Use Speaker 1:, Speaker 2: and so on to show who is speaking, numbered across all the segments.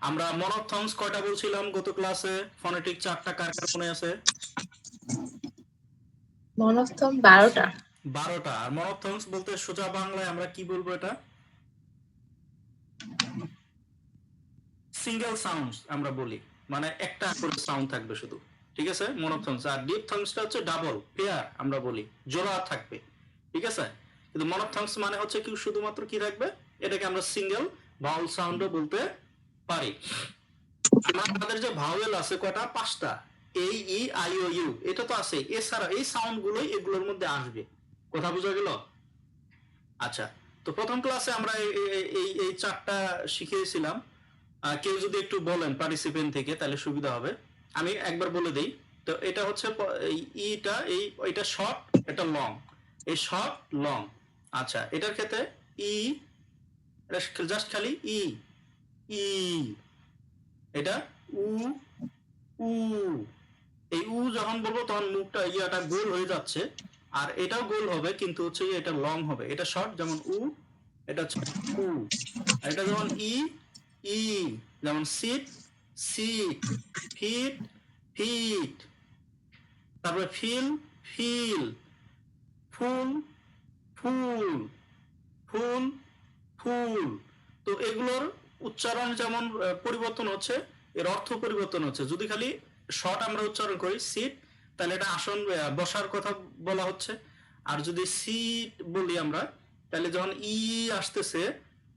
Speaker 1: আমরা মনোথংস কয়টা বলছিলাম? গত ক্লাসে ফনেটিক চারটা কার কার মনে আছে?
Speaker 2: মনস্থম বারোটা।
Speaker 1: বারোটা। আর মনোথংস বলতে সোজা বাংলায় আমরা কি বলব এটা? সিঙ্গেল সাউন্ড আমরা বলি। মানে একটা করে সাউন্ড থাকবে শুধু। ঠিক আছে? মনোথংস আর ডিপ থংসটা হচ্ছে ডাবল পেয়ার আমরা বলি। জোড়া থাকবে। ঠিক আছে? কিন্তু মনোথংস মানে হচ্ছে কি শুধুমাত্র কি থাকবে? এটাকে আমরা সিঙ্গেল ভাউল সাউন্ডও বলতে পারি। আমাদের যে ভাওয়েল আছে কয়টা? পাঁচটা। এই ই আই ও ইউ এটা তো আছে এছাড়া এই সাউন্ড গুলোই এগুলোর মধ্যে আসবে। কথা বোঝা গেল? আচ্ছা তো প্রথম ক্লাসে আমরা এই- এই- চারটা শিখিয়েছিলাম। কেউ যদি একটু বলেন পার্টিসিপেন্ট থেকে, তাহলে সুবিধা হবে। আমি একবার বলে দেই। তো এটা হচ্ছে ইটা এই এটা শর্ট এটা লং এই শর্ট লং আচ্ছা এটার ক্ষেত্রে ই জাস্ট খালি ই ই। এটা? উ। উ। এই উ যখন বলব তখন মুখটা ইয়াটা গোল হয়ে যাচ্ছে। আর এটাও গোল হবে কিন্তু হচ্ছে এটা লং হবে। এটা শর্ট যেমন উ এটা হচ্ছে উ। এটা যেমন ই ই যেমন সিট সিট ফিট ফিট। তারপরে feel feel full full full full. তো এগুলোর উচ্চারণ যেমন পরিবর্তন হচ্ছে, এর অর্থ পরিবর্তন হচ্ছে। যদি খালি শর্ট আমরা উচ্চারণ করি সিট তাহলে এটা আসন বসার কথা বলা হচ্ছে। আর যদি সিট বলি আমরা, তাহলে যখন ই আসতেছে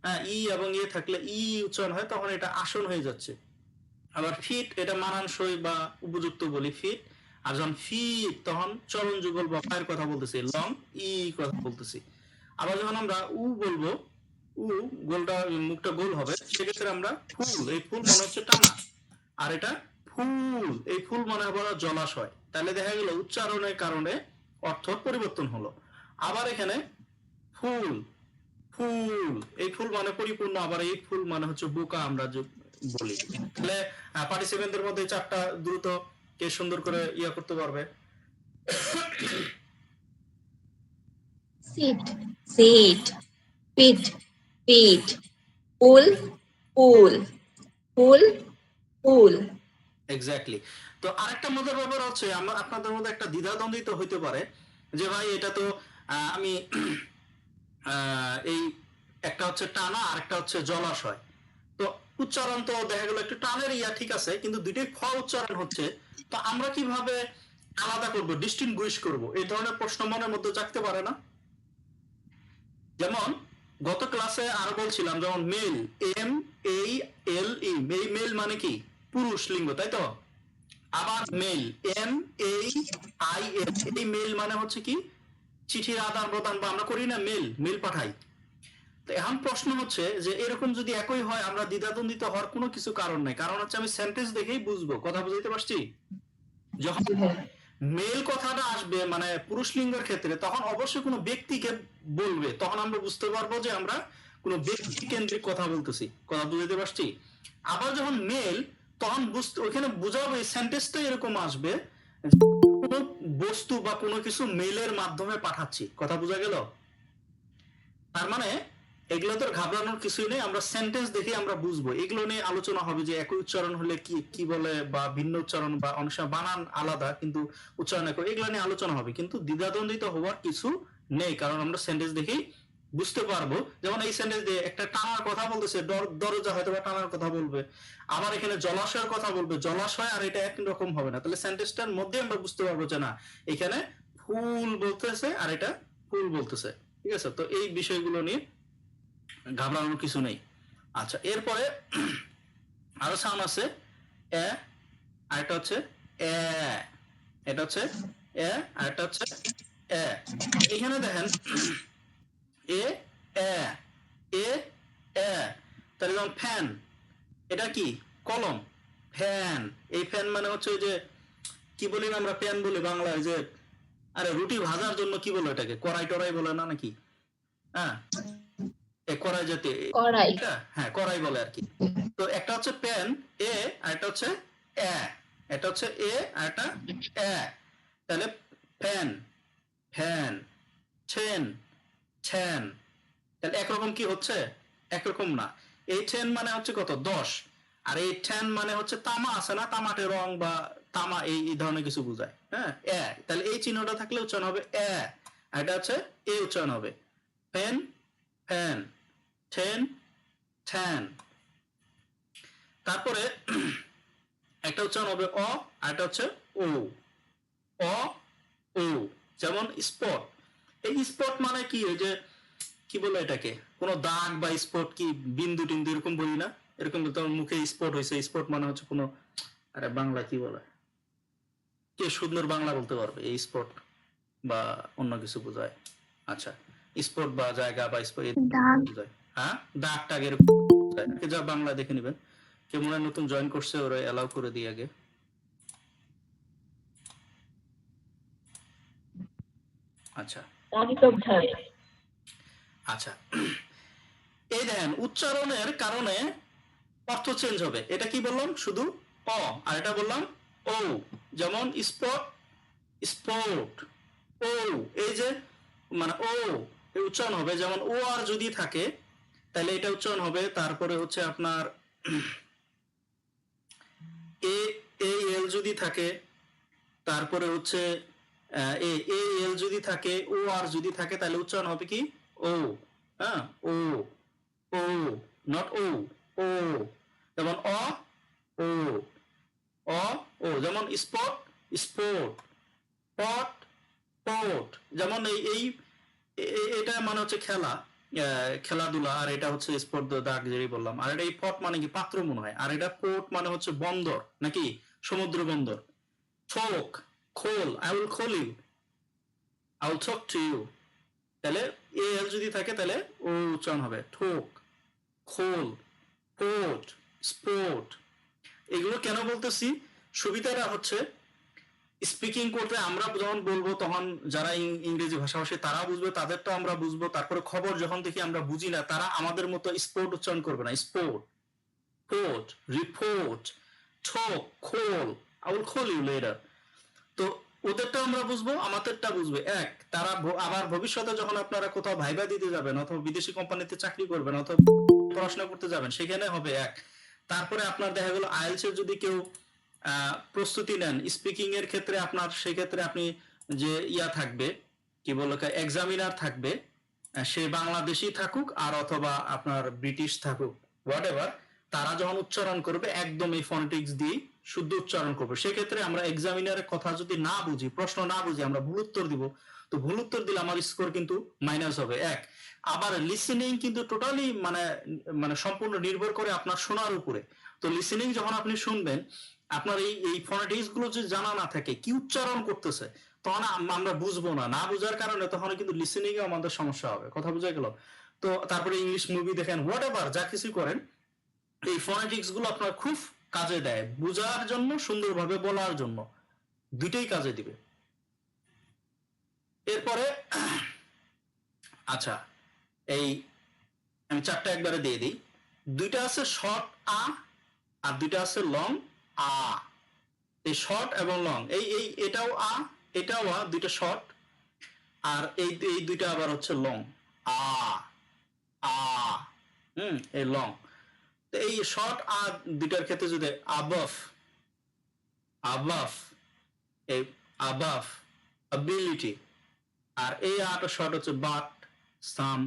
Speaker 1: হ্যাঁ ই এবং এ থাকলে ই উচ্চারণ হয়, তখন এটা আসন হয়ে যাচ্ছে। আবার ফিট এটা মানানসই বা উপযুক্ত বলি ফিট আর যখন ফিট তখন চরণ যুগল বা কথা বলতেছি লং ই কথা বলতেছি। আবার যখন আমরা উ বলব গোলটা, মুখটা গোল হবে। সেক্ষেত্রে আমরা ফুল, এই ফুল মনে হচ্ছে টানা। আর এটা ফুল, এই ফুল মনে হবে জলাশয়। তাহলে দেখা গেল উচ্চারণের কারণে অর্থ পরিবর্তন হলো। আবার এখানে ফুল ফুল, এই ফুল মানে পরিপূর্ণ। আবার এই ফুল মানে হচ্ছে বোকা আমরা বলি। তাহলে পার্টিসিপেন্টদের মধ্যে চারটা দ্রুত কে সুন্দর করে ইয়া করতে পারবে?
Speaker 2: Sit sit pit pit pool pool pool pool
Speaker 1: exactly তো আরেকটা মজার ব্যাপার হচ্ছে, আমার আপনাদের মধ্যে একটা দ্বিধাদ্বন্দ্বিত হইতে পারে যে ভাই, এটা তো আমি এই একটা হচ্ছে টানা আর একটা হচ্ছে জলাশয়। তো উচ্চারণ তো দেখা গেল একটু টানের ইয়া ঠিক আছে, কিন্তু দুইটাই খ উচ্চারণ হচ্ছে। তো আমরা কীভাবে আলাদা করব ডিস্টিংগুইশ করব? এই ধরনের প্রশ্ন মনের মধ্যে জাগতে পারে না? যেমন গত ক্লাসে আর বলছিলাম, যেমন মেল এম এই এল ই এই মেল মানে কি? পুরুষ লিঙ্গ, তাই তো? আবার male M A I L এই মেল মানে হচ্ছে কি? চিঠির আদান প্রদান বা আমরা করি না মেল মেল পাঠাই। তো এখন প্রশ্ন হচ্ছে যে এরকম যদি একই হয়, আমরা দ্বিধাদ্বন্দ্বিত হওয়ার কোনো কিছু কারণ নাই। কারণ হচ্ছে আমি সেন্টেন্স দেখেই বুঝব। কথা বুঝাইতে পারছি? যখন মেল কথাটা আসবে মানে পুরুষ লিঙ্গের ক্ষেত্রে, তখন অবশ্যই কোনো ব্যক্তিকে বলবে। তখন আমরা বুঝতে পারব যে আমরা কোনো ব্যক্তি কেন্দ্রিক কথা বলতেছি। কথা বুঝতে পারছি? আবার যখন মেল তখন বুঝতে ওইখানে বোঝাবো সেন্টেন্সটা এরকম আসবে, কোনো বস্তু বা কোনো কিছু মেলের মাধ্যমে পাঠাচ্ছি। কথা বোঝা গেল? তার মানে এগুলো তো ঘাবড়ানোর কিছুই নেই, আমরা সেন্টেন্স দেখে আমরা বুঝব। এগুলো নিয়ে আলোচনা হবে যে একই উচ্চারণ হলে কি কি বলে বা ভিন্ন উচ্চারণ বা অনেক বানান আলাদা, কিন্তু উচ্চারণ একই, এগুলো নিয়ে আলোচনা হবে। কিন্তু দ্বিধাদ্বন্দ্বিত হওয়ার কিছু নেই, কারণ আমরা সেন্টেন্স দেখেই বুঝতে পারব। যেমন এই সেন্টেন্স দিয়ে একটা টানার কথা বলতেছে দরজা হয়তো টানার কথা বলবে। আবার এখানে জলাশয়ের কথা বলবে, জলাশয় আর এটা এক রকম হবে না। তাহলে সেন্টেন্সটার মধ্যে আমরা বুঝতে পারব যে না, এখানে ফুল বলতেছে আর এটা ফুল বলতেছে। ঠিক আছে? তো এই বিষয়গুলো নিয়ে ঘাবড়ানোর কিছু নেই। আচ্ছা এরপরে আরও সাউন্ড আছে। এ আর এটা হচ্ছে এ, এটা হচ্ছে এ আর এটা হচ্ছে এ। এখানে দেখেন, এ এ এ এ। তাহলে যেমন ফ্যান এটা কি? কলম। ফ্যান এই ফ্যান মানে হচ্ছে ওই যে, কি বলি আমরা ফ্যান বলি বাংলায় যে, আরে রুটি ভাজার জন্য কি বলো এটাকে কড়াই টড়াই বলে না নাকি? হ্যাঁ? কড়াই জাতীয় এ-
Speaker 2: কড়াই।
Speaker 1: হ্যাঁ কড়াই বলে আর কি। তো একটা হচ্ছে পেন এ আর একটা হচ্ছে এ। এটা হচ্ছে এ আর এ। তাহলে ফ্যান ফ্যান ছেন ছেন তাহলে একরকম কি হচ্ছে? একরকম না। এই টেন মানে হচ্ছে কত? দশ। আর এই টেন মানে হচ্ছে তামা আছে না? তামাটে রং বা তামা এই ধরনের কিছু বোঝায়। হ্যাঁ এ। তাহলে এই চিহ্নটা থাকলে উচ্চারণ হবে এ। এটা হচ্ছে এ উচ্চারণ হবে। পেন পেন টেন টেন তারপরে একটা উচ্চারণ হবে অ, আর একটা হচ্ছে ও অ ও যেমন স্পট এই স্পট মানে কি? ওই যে কি বলে এটাকে? কোন দাগ বা স্পট কি বিন্দু টিন্দু এরকম বলি না? এরকম তোমার মুখে স্পট হয়েছে। স্পট মানে হচ্ছে কোনো আরে বাংলা কি বলে? কে সুন্দর বাংলা বলতে পারবে এই স্পট বা অন্য কিছু বোঝায়? আচ্ছা। স্পট বা জায়গা বা স্পট হ্যাঁ দাগ। টাগ এরকম বোঝায়। কে যা বাংলা দেখে নেবেন। কে মনে নতুন জয়েন করছে ওরা অ্যালাউ করে দিয়ে আগে। আচ্ছা। আচ্ছা। এই দেখেন উচ্চারণের কারণে অর্থ চেঞ্জ হবে। এটা কি বললাম? শুধু অ। আর এটা বললাম ও যেমন স্পট স্পোর্ট। ও এই যে মানে ও উচ্চারণ হবে। যেমন ও আর যদি থাকে, তাহলে এটা উচ্চারণ হবে। তারপরে হচ্ছে আপনার এ এ, এল যদি থাকে, তারপরে হচ্ছে এ এ, এল যদি থাকে, ও আর যদি থাকে, তাহলে উচ্চারণ হবে কি? ও। হ্যাঁ? ও। ও। নট ও। ও। যেমন অ, ও। অ, ও। যেমন স্পট স্পোর্ট পট পট যেমন এই এই এটা মানে হচ্ছে খেলা। খেলাধুলা, আর এটা হচ্ছে স্পোর্ট দাগ যেই বললাম। আর এটা এই পট মানে কি? পাত্র মনে হয়। আর এটা পোর্ট মানে হচ্ছে বন্দর, নাকি? সমুদ্র বন্দর। Folk call I will call you I will talk to you তাহলে এ, এল যদি থাকে, তাহলে ও উচ্চারণ হবে। ঠোক খোল পোর্ট স্পোর্ট এগুলো কেন বলতেছি? সুবিধাটা হচ্ছে স্পিকিং করতে আমরা যখন বলব, তখন যারা ইংরেজি ভাষাভাষী তারা বুঝবে তাদেরটা আমরা বুঝব। তারপরে খবর যখন দেখি আমরা বুঝি না, তারা আমাদের মতো স্পোর্ট উচ্চারণ করবে না। Sport port report talk call I will call you later তো ওদেরটা আমরা বুঝব, আমাদেরটা বুঝবে। এক, তারা আবার ভবিষ্যতে যখন আপনারা কোথাও ভাইবা দিতে যাবেন, অথবা বিদেশি কোম্পানিতে চাকরি করবেন, অথবা পড়াশোনা করতে যাবেন, সেখানে হবে এক। তারপরে আপনার দেখা গেল আইএলস যদি কেউ প্রস্তুতি নেন। স্পিকিং এর ক্ষেত্রে আপনার সেই ক্ষেত্রে আপনি যে ইয়া থাকবে, কি বলে এক্সামিনার থাকবে সে বাংলাদেশি থাকুক আর অথবা আপনার ব্রিটিশ থাকুক হোয়াট এভার তারা যখন উচ্চারণ করবে, একদম এই ফনেটিক্স দিয়ে শুদ্ধ উচ্চারণ করবে। সেক্ষেত্রে আমরা এক্সামিনারের কথা যদি না বুঝি, প্রশ্ন না বুঝি, আমরা ভুল উত্তর দিব, তো ভুল উত্তর দিলে আমার স্কোর কিন্তু মাইনাস হবে। এক, আবার লিসেনিং কিন্তু টোটালি মানে মানে সম্পূর্ণ নির্ভর করে আপনার শোনার উপরে। তো লিসেনিং যখন আপনি শুনবেন আপনার এই এই ফনেটিক্সগুলো যদি জানা না থাকে, কি উচ্চারণ করতেছে, তখন আম- আমরা বুঝব না। না বুঝার কারণে তখন কিন্তু লিসেনিং এ আমাদের সমস্যা হবে। কথা বুঝা গেল? তো তারপরে ইংলিশ মুভি দেখেন হোয়াট এভার যা কিছু করেন, এই ফনেটিক্সগুলো আপনার খুব কাজে দেয়। বোঝার জন্য, সুন্দরভাবে বলার জন্য। দুইটাই কাজে দিবে। এরপরে আচ্ছা এই আমি চারটা একবারে দিয়ে দিই। দুইটা আছে শর্ট আ, আর দুইটা আছে লং আ। এই শর্ট এবং লং এই এই, এটাও আ এটাও আ, দুইটা শর্ট আর এই এই দুইটা আবার হচ্ছে লং আ আ, হুম, এই লং তো এই শর্ট আ দুইটার ক্ষেত্রে যদি আবাফ আবাফ এই আবাফ অ্যাবিলিটি আর এই আটা শর্ট হচ্ছে বাট সাম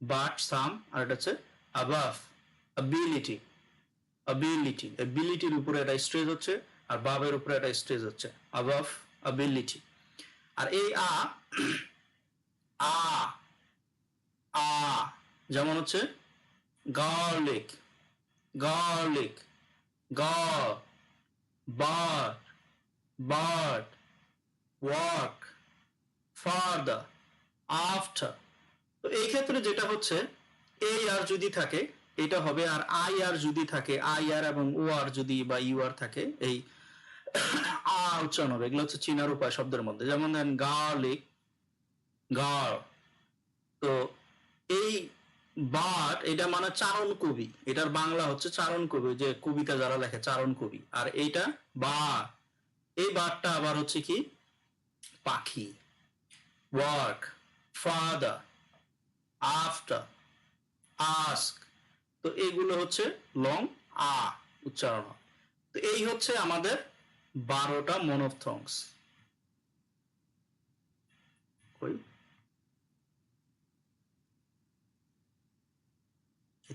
Speaker 1: বাট সাম আর এটা হচ্ছে আবাফ অ্যাবিলিটি অ্যাবিলিটি অ্যাবিলিটির উপরে একটা স্ট্রেজ হচ্ছে আর বাবের উপরে একটা স্ট্রেজ হচ্ছে আবাফ অ্যাবিলিটি আর এই আ আ আ যেমন হচ্ছে garlic garlic, gar, bird, bird, work, further, after. তো এই ক্ষেত্রে যেটা হচ্ছে এই আর যদি থাকে এটা হবে আর আই আর যদি থাকে আই আর এবং ও আর যদি বা ইউ আর থাকে, এই আ উচ্চারণ হবে। এগুলো হচ্ছে চীনার উপায় শব্দের মধ্যে। যেমন দেন গার্লিক গার তো এই বাট এটা মানে চারণ কবি। এটার বাংলা হচ্ছে চারণ কবি। যে কবিতা যারা লেখে, চারণ কবি। আর এইটা বা এই বাটটা আবার হচ্ছে কি? পাখি। ওয়ার্ক ফাদার আফটার আস্ক তো এইগুলো হচ্ছে লং আ উচ্চারণ। তো এই হচ্ছে আমাদের বারোটা মনোফথংস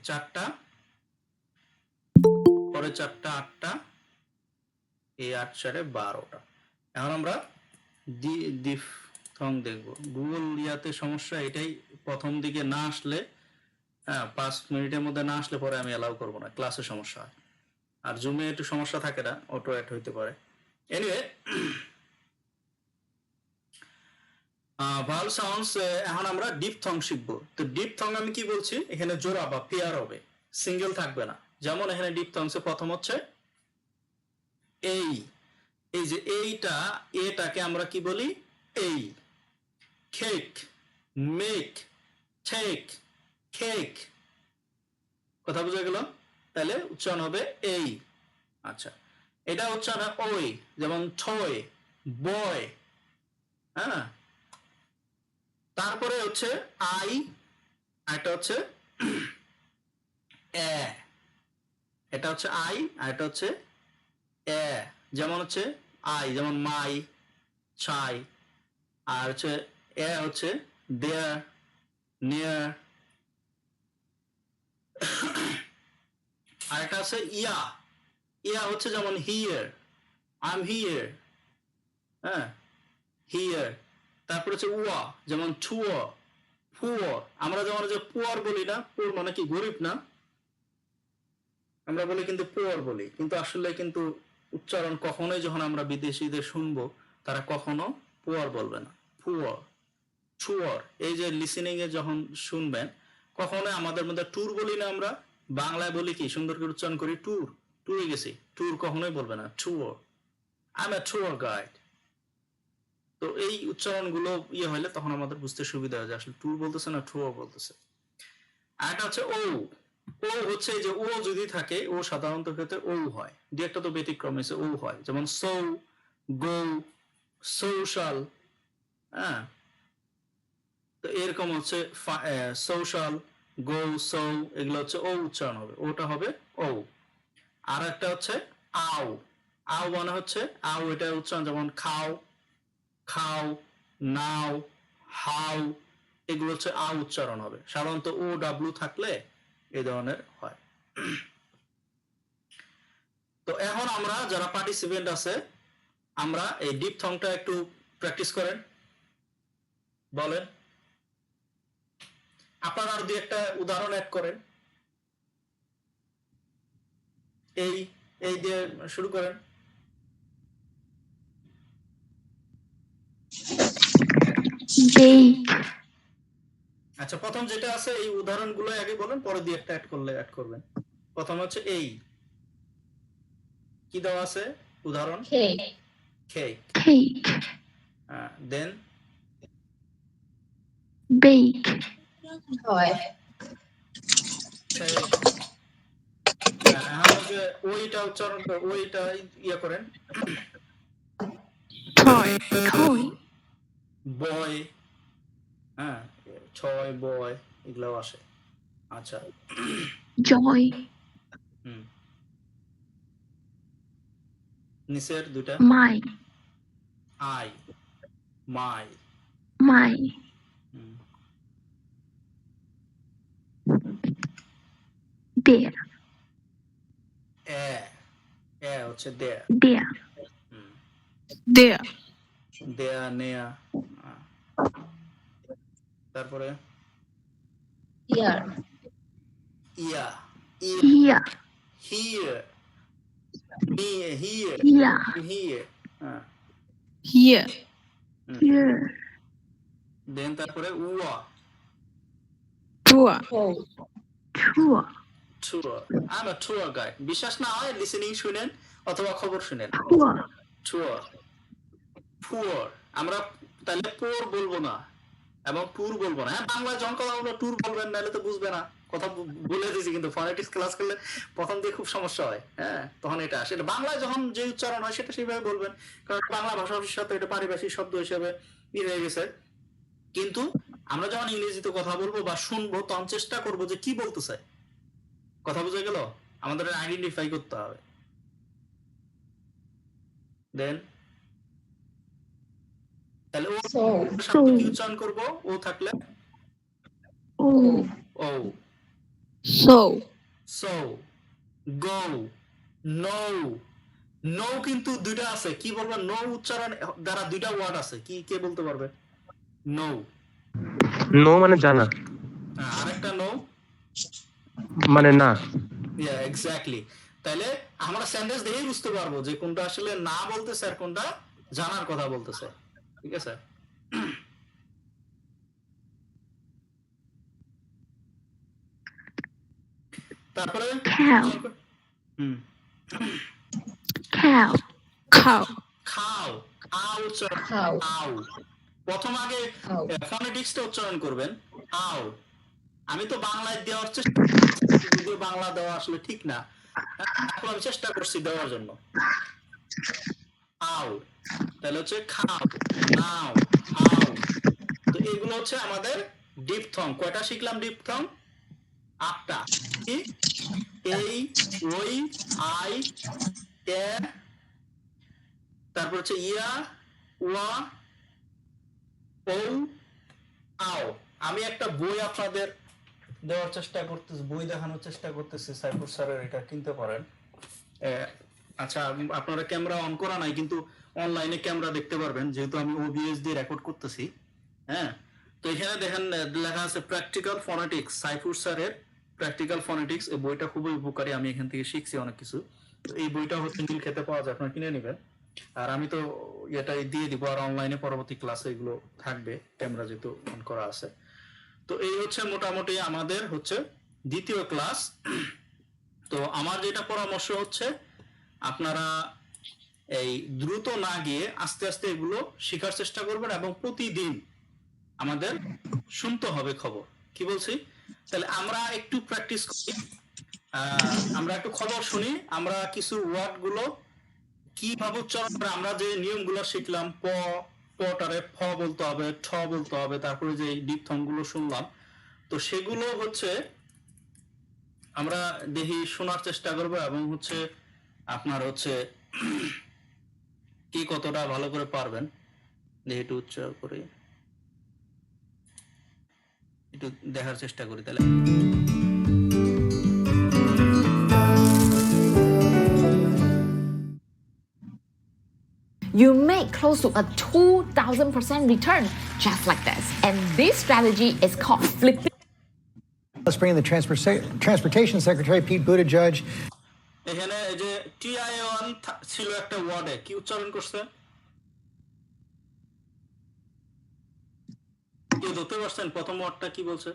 Speaker 1: চারটা পরে চারটা আটটা, এই আট চারে বারোটা। এখন আমরা দিফথং দেখব। গুগল ইয়াতে সমস্যা এটাই প্রথম দিকে না আসলে হ্যাঁ পাঁচ মিনিটের মধ্যে না আসলে পরে আমি অ্যালাউ করব না ক্লাসে সমস্যা হয়। আর জুমে একটু সমস্যা থাকে না অটো অ্যাড হইতে পারে। এনিওয়ে ভালো সাউন্ডস এখন আমরা ডিপ থং শিখব। তো ডিপ থং আমি কি বলছি? এখানে জোড়া বা পেয়ার হবে সিঙ্গেল থাকবে না। যেমন এখানে ডিপ থংসে প্রথম হচ্ছে এই। এই যে এইটা, এটাকে আমরা কি বলি? এই। খেক মেক ঠেক খেক কথা বোঝা গেল? তাহলে উচ্চারণ হবে এই। আচ্ছা এটা উচ্চারণ ওই, যেমন ছয় বয় হ্যাঁ? তারপরে হচ্ছে আই এটা হচ্ছে এ এটা হচ্ছে আই আর এটা হচ্ছে এ যেমন হচ্ছে আই যেমন মাই ছাই আর হচ্ছে এ হচ্ছে দেয়ার নিয়ার আর একটা আছে ইয়া। ইয়া হচ্ছে যেমন হিয়ার আই এম হিয়ার হ্যাঁ? হিয়ার তারপর হচ্ছে উয়া, যেমন ছুয়া ফুয়া। আমরা যেমন যে পুয়ার বলি না পুয়ার মানে কি, গরিব না? আমরা বলি কিন্তু পুয়ার বলি। কিন্তু আসলে কিন্তু উচ্চারণ কখনোই যখন আমরা বিদেশিদের শুনব, তারা কখনো পুয়ার বলবে না। ফুয়ার ছুয়ার এই যে লিসেনিং এ যখন শুনবেন কখনোই আমাদের মধ্যে ট্যুর বলি না আমরা, বাংলায় বলি কি, সুন্দর করে উচ্চারণ করি ট্যুর ট্যুরে গেছি। ট্যুর কখনোই বলবে না tour I a tour guide তো এই উচ্চারণগুলো ইয়ে হলে তখন আমাদের বুঝতে সুবিধা হয় যে আসলে ট্যুর বলতেছে না ট্যুর বলতেছে। আর একটা হচ্ছে ও ও হচ্ছে যে ও যদি থাকে ও সাধারণত ক্ষেত্রে ও হয়। দু একটা তো ব্যতিক্রম এসে ও হয়। যেমন সৌ, গো সোশ্যাল হ্যাঁ তো এরকম হচ্ছে সোশ্যাল গো সৌ এগুলো হচ্ছে ও উচ্চারণ হবে। ওটা হবে ও আর একটা হচ্ছে আও। আও মানে হচ্ছে, আও এটার উচ্চারণ যেমন খাও খাও, নাও হাউ এগুলো হচ্ছে আ উচ্চারণ হবে। সাধারণত ও, ডাব্লু থাকলে এই ধরনের হয়। তো এখন আমরা যারা পার্টিসিপেন্ট আছে, আমরা এই ডিপ থংটা একটু প্র্যাকটিস করেন। বলেন। আপনারা আর দু একটা উদাহরণ অ্যাড করেন। এই এই দিয়ে শুরু করেন। আচ্ছা প্রথম যেটা আছে এই উদাহরণগুলো আগে বলেন পরে দিয়ে একটা অ্যাড করলে অ্যাড করবেন। প্রথম হচ্ছে এই। কি দেওয়া আছে? উদাহরণ?
Speaker 2: cake,
Speaker 1: কেক দেন
Speaker 3: bake,
Speaker 2: হয়।
Speaker 1: ওইটা উচ্চারণ ওইটা ইয়ে করেন
Speaker 3: toy,
Speaker 1: বয়। হ্যাঁ ছয় বয় এগুলো আসে। আচ্ছা। হুম। নিচের দুটা
Speaker 3: my,
Speaker 1: আই। মাই।
Speaker 3: my,
Speaker 1: হুম।
Speaker 3: There,
Speaker 1: এ এ হচ্ছে দেয়া
Speaker 3: there,
Speaker 1: হুম
Speaker 3: there,
Speaker 1: দেয়া নেয়া আহ। তারপরে
Speaker 2: here,
Speaker 1: ইয়া ই
Speaker 3: here,
Speaker 1: হিয়ার নিয়ে হিয়ার
Speaker 3: here,
Speaker 1: হিয়ার হ্যাঁ
Speaker 3: here, here,
Speaker 1: দেন তারপরে উয়া
Speaker 3: tour,
Speaker 2: tour,
Speaker 3: tour,
Speaker 1: বিশ্বাস না হয় লিসেনিং শুনেন অথবা খবর শুনেন।
Speaker 3: Tour,
Speaker 1: আমরা তাহলে বলব না। এবং ট্যুর বলব না। হ্যাঁ বাংলায় যখন কথা বলব ট্যুর বলবেন নাহলে তো বুঝবে না। কথা বলে দিয়েছি কিন্তু ফনেটিক্স ক্লাস করলে প্রথম দিয়ে খুব সমস্যা হয়। হ্যাঁ তখন এটা আসে। এটা বাংলায় যখন যে উচ্চারণ হয় সেটা সেইভাবে বলবেন। কারণ বাংলা ভাষাভাষীর সাথে এটা পারিভাষিক শব্দ হিসেবে ই হয়ে গেছে। কিন্তু আমরা যখন ইংরেজিতে কথা বলব বা শুনব তখন চেষ্টা করব যে কি বলতে চাই কথা বোঝা গেল? আমাদের আইডেন্টিফাই করতে হবে। দেন তাহলে ও উচ্চারণ করব। ও থাকলে?
Speaker 3: Oh.
Speaker 1: ও।
Speaker 3: So.
Speaker 1: So go no. No কিন্তু দুইটা আছে। কি বলব? নো উচ্চারণ দ্বারা দুইটা ওয়ার্ড আছে। কি কে বলতে পারবে? নো।
Speaker 4: নো মানে জানা। মানে না
Speaker 1: ইয়া এক্স্যাক্টলি তাহলে আমরা সেন্টেন্স দেখেই বুঝতে পারব যে কোনটা আসলে না বলতেছে আর কোনটা জানার কথা বলতেছে ঠিক আছে তারপরে. হুম.
Speaker 3: Cow.
Speaker 1: খাও আ উচ্চারণ. আও প্রথম আগে. ফনেটিক্সটা উচ্চারণ করবেন আও আমি তো বাংলায় দেওয়ার চেষ্টা যদিও বাংলা দেওয়া আসলে ঠিক না। আমি চেষ্টা করছি দেওয়ার জন্য। আও। তাহলে হচ্ছে খাও, নাও, আও। তো এগুলো হচ্ছে আমাদের ডিপথং কয়টা শিখলাম ডিপথং আটটা। কি? এই, ওই, আই এ তারপর হচ্ছে ইয়া, ওয়া ও আও। আমি একটা বই আপনাদের দেওয়ার চেষ্টা করতেছি, বই দেখানোর চেষ্টা করতেছি সাইফুর স্যারের, এটা কিনতে পারেন। আচ্ছা আপনারা ক্যামেরা অন করা নাই, কিন্তু অনলাইনে ক্যামেরা দেখতে পারবেন, যেহেতু আমি ওবিএস দিয়ে রেকর্ড করতেছি হ্যাঁ? তো এখানে দেখেন লেখা আছে প্র্যাকটিক্যাল ফনেটিক্স সাইফুর স্যারের প্র্যাকটিক্যাল ফনেটিক্স এই বইটা খুবই উপকারী, আমি এখান থেকে শিখছি অনেক কিছু। এই বইটা হচ্ছে নীল খেতে পাওয়া যায়, আপনারা কিনে নেবেন। আর আমি তো এটাই দিয়ে দিব, আর অনলাইনে পরবর্তী ক্লাসে এগুলো থাকবে, ক্যামেরা যেহেতু অন করা আছে। তো এই হচ্ছে মোটামুটি আমাদের হচ্ছে দ্বিতীয় ক্লাস তো আমার যেটা পরামর্শ হচ্ছে, আপনারা এই দ্রুত না গিয়ে আস্তে আস্তে এগুলো শেখার চেষ্টা করবেন এবং প্রতিদিন আমাদের শুনতে হবে খবর। কি বলছি? তাহলে আমরা একটু প্র্যাকটিস করি। আমরা একটু খবর শুনি, আমরা কিছু ওয়ার্ডগুলো কীভাবে উচ্চারণ আমরা যে নিয়মগুলো শিখলাম, প পটারে ফ বলতে হবে, ঠ বলতে হবে, তারপরে যে ডিপথংগুলো শুনলাম। তো সেগুলো হচ্ছে আমরা দেখি, শোনার চেষ্টা করব এবং হচ্ছে আপনার হচ্ছে কি কতটা ভালো করে পারবেন। দেখি একটু উচ্চারণ করি, একটু দেখার চেষ্টা করি তাহলে।
Speaker 5: you make close to a 2000% return just like this. And this strategy is called flipping.
Speaker 6: Let's bring in the Transporta- Transportation Secretary, Pete Buttigieg.
Speaker 1: এখানে এই যে টিআই ওয়ান ছিল একটা ওয়ার্ডে কি উচ্চারণ করছে কেউ ধরতে পারছেন প্রথম ওয়ার্ডটা কি বলছে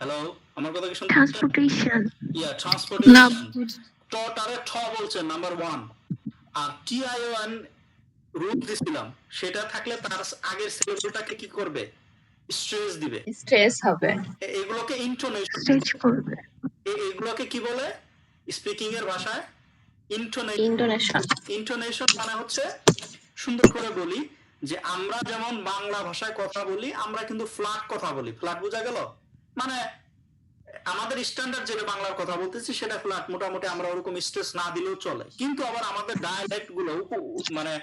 Speaker 1: হ্যালো আমার কথা কি শুনতে পাচ্ছেন
Speaker 3: Transportation.
Speaker 1: ইয়া
Speaker 3: No.
Speaker 1: ট্রান্সপোর্টেশন টটারে ঠ বলছেন নাম্বার ওয়ান আর ওয়ান দিছিলাম সেটা থাকলে তার আগের সিলেবলটাকে কি করবে? স্ট্রেস দিবে।
Speaker 2: Stress হবে.
Speaker 1: এগুলোকে ইন্টোনেশন
Speaker 3: করবে।
Speaker 1: এগুলোকে কি বলে? স্পিকিং এর ভাষায় ইন্টোনেশন
Speaker 2: Intonation.
Speaker 1: ইন্টোনেশন মানে হচ্ছে সুন্দর করে বলি যে আমরা যেমন বাংলা ভাষায় কথা বলি আমরা কিন্তু ফ্ল্যাট কথা বলি। ফ্ল্যাট বোঝা গেল? মানে আমাদের স্ট্যান্ডার্ড যেটা বাংলার কথা বলতেছি, সেটা ফ্ল্যাট মোটামুটি আমরা ওরকম স্ট্রেস না দিলেও চলে। কিন্তু আবার আমাদের ডায়ালেক্টগুলো মানে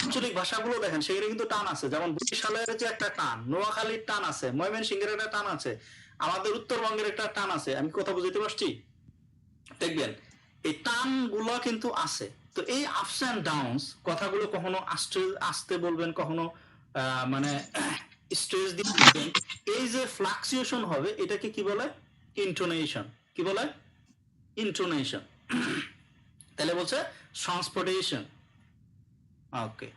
Speaker 1: আঞ্চলিক ভাষাগুলো দেখেন, সেখানে কিন্তু টান আছে। যেমন বরিশালের যে একটা টান, নোয়াখালীর টান আছে, ময়মনসিংহের একটা টান আছে, আমাদের উত্তরবঙ্গের একটা টান আছে। আমি কথা বুঝতে পারছি? দেখবেন, এই টানগুলো কিন্তু আছে। তো এই আপস অ্যান্ড ডাউনস কথাগুলো কখনো আসতে, আস্তে বলবেন, কখনো মানে স্ট্রেস দিয়ে বলবেন। এই যে ফ্লাকচুয়েশন হবে এটাকে কি বলে ইন্টোনেশন কি বলে ইন্টোনেশন তাহলে বলছে transportation okay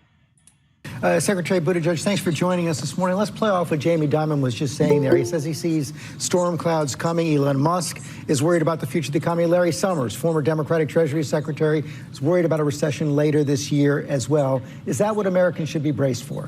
Speaker 6: Uh, Secretary Buttigieg, thanks for joining us this morning. Let's play off what Jamie Dimon was just saying there. He says he sees storm clouds coming. Elon Musk is worried about the future of the economy. Larry Summers, former Democratic Treasury Secretary, is worried about a recession later this year as well. Is that what Americans should be braced for?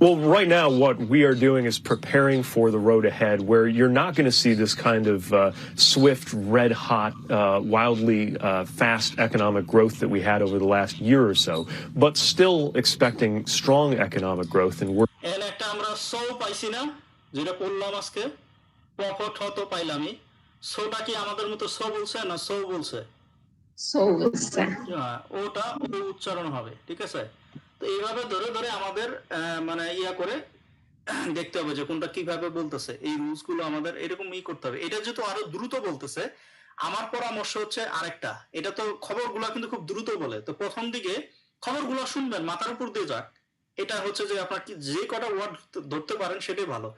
Speaker 7: Well, right now, what we are doing is preparing for the road ahead, where you're not going to see this kind of uh, swift, red hot, uh, wildly uh, fast economic growth that we had over the last year or so, but still expecting strong economic growth. And we're
Speaker 1: এখানে একটা আমরা সৌ পাইছি না যেটা পড়লাম আজকে পফ ঠ তো পাইলামই সোটা কি আমাদের মতো সো বলছে না সো বলছে
Speaker 2: So বলছে
Speaker 1: আহ, ওটা ও উচ্চারণ হবে ঠিক আছে তো এইভাবে ধরে ধরে আমাদের মানে ইয়া করে দেখতে হবে যে কোনটা কীভাবে বলতেছে। এই রুলসগুলো আমাদের এরকম ই করতে হবে। এটা যেহেতু আরও দ্রুত বলতেছে, আমার পরামর্শ হচ্ছে আরেকটা। এটা তো খবর খবরগুলো কিন্তু খুব দ্রুত বলে। তো প্রথম দিকে খবর খবরগুলো শুনবেন, মাথার উপর দিয়ে যাক। এটা হচ্ছে যে আপনার যে কটা ওয়ার্ড ধরতে পারেন সেটাই ভালো।